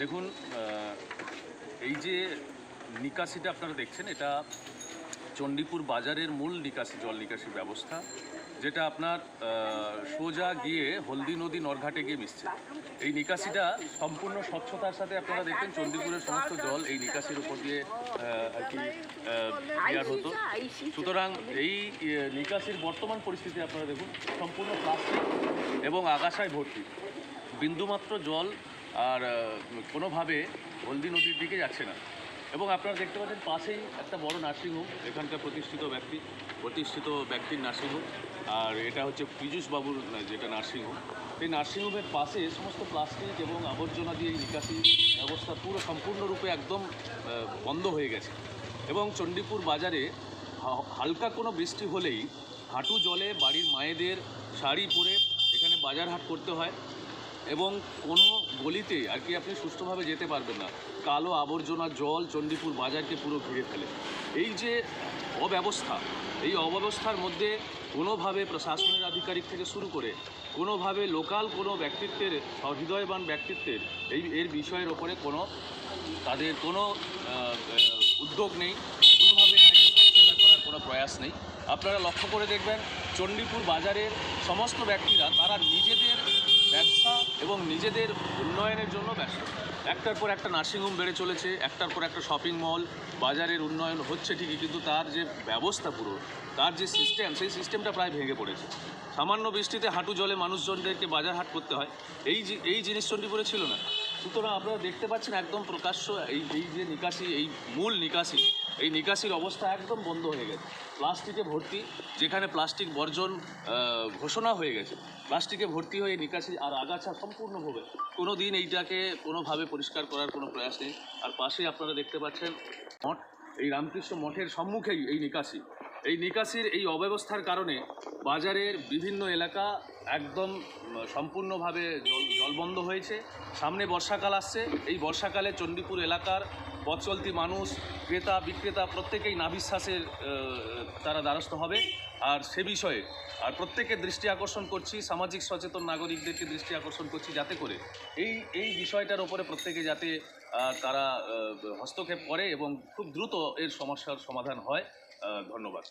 দেখুন এই যে নিকাশিটা আপনারা দেখছেন, এটা চণ্ডীপুর বাজারের মূল নিকাশি, জল নিকাশি ব্যবস্থা, যেটা আপনার সোজা গিয়ে হলদি নদী নরঘাটে গিয়ে মিশছে। এই নিকাশিটা সম্পূর্ণ স্বচ্ছতার সাথে আপনারা দেখবেন, চণ্ডীপুরের সমস্ত জল এই নিকাশির উপর দিয়ে আর কি ক্লিয়ার হতো। সুতরাং এই নিকাশির বর্তমান পরিস্থিতি আপনারা দেখুন, সম্পূর্ণ প্লাস্টিক এবং আগাছায় ভর্তি। বিন্দুমাত্র জল আর কোনোভাবে হলদি নদীর দিকে যাচ্ছে না। এবং আপনারা দেখতে পাচ্ছেন পাশেই একটা বড় নার্সিংহোম এখানকার প্রতিষ্ঠিত ব্যক্তি প্রতিষ্ঠিত ব্যক্তির নার্সিংহোম আর এটা হচ্ছে পীযূষ বাবুর না, যেটা নার্সিংহোম এই নার্সিংহোমের পাশে সমস্ত প্লাস্টিক এবং আবর্জনা দিয়ে নিকাশি ব্যবস্থা পুরো সম্পূর্ণরূপে একদম বন্ধ হয়ে গেছে। এবং চণ্ডীপুর বাজারে হালকা কোনো বৃষ্টি হলেই হাঁটু জলে বাড়ির মায়েদের শাড়ি পরে এখানে বাজার হাট করতে হয়। এবং কোনো গলিতে আর কি আপনি সুষ্ঠুভাবে যেতে পারবেন না। কালো আবর্জনা, জল চণ্ডীপুর বাজারকে পুরো ঘিরে ফেলে। এই যে অব্যবস্থা, এই অব্যবস্থার মধ্যে কোনোভাবে প্রশাসনের আধিকারিক থেকে শুরু করে, কোনোভাবে লোকাল কোনো ব্যক্তিত্বের হৃদয়বান ব্যক্তিত্বের এই, এর বিষয়ের ওপরে কোনো, তাদের কোনো উদ্যোগ নেই, কোনোভাবে করার কোনো প্রয়াস নেই। আপনারা লক্ষ্য করে দেখবেন চণ্ডীপুর বাজারের সমস্ত ব্যক্তিরা, তারা নিজেদের ব্যবসা এবং নিজেদের উন্নয়নের জন্য ব্যস্ত। একটার পর একটা নার্সিংহোম বেড়ে চলেছে, একটার পর একটা শপিং মল বাজারের উন্নয়ন হচ্ছে ঠিকই, কিন্তু তার যে ব্যবস্থা পুরো, তার যে সিস্টেম সেই সিস্টেমটা প্রায় ভেঙে পড়েছে। সামান্য বৃষ্টিতে হাঁটু জলে মানুষজনদেরকে বাজার হাট করতে হয়। এই এই জিনিস চণ্ডীপুরে ছিল না? সুতরাং আপনারা দেখতে পাচ্ছেন একদম প্রকাশ্য এই এই যে নিকাশি, এই মূল নিকাশি, এই নিকাশির অবস্থা একদম বন্ধ হয়ে গেছে। প্লাস্টিকে ভর্তি, যেখানে প্লাস্টিক বর্জন ঘোষণা হয়ে গেছে। প্লাস্টিকে ভর্তি হয়ে নিকাশি আর আগাছা সম্পূর্ণভাবে কোনো দিন এইটাকে কোনোভাবে পরিষ্কার করার কোনো প্রয়াস নেই। আর পাশে আপনারা দেখতে পাচ্ছেন মঠ, এই রামকৃষ্ণ মঠের সম্মুখেই এই নিকাশি। এই নিকাশির এই অব্যবস্থার কারণে বাজারের বিভিন্ন এলাকা একদম সম্পূর্ণভাবে জল, জলবন্ধ হয়েছে। সামনে বর্ষাকাল আসছে। এই বর্ষাকালে চণ্ডীপুর এলাকার পথ চলতি মানুষ, ক্রেতা, বিক্রেতা প্রত্যেকেই নাভিশ্বাসের তারা দ্বারস্থ হবে। আর সে বিষয়ে, আর প্রত্যেকের দৃষ্টি আকর্ষণ করছি, সামাজিক সচেতন নাগরিকদেরকে দৃষ্টি আকর্ষণ করছি যাতে করে এই এই বিষয়টার ওপরে প্রত্যেকে যাতে তারা হস্তক্ষেপ করে এবং খুব দ্রুত এর সমস্যার সমাধান হয়। ধন্যবাদ।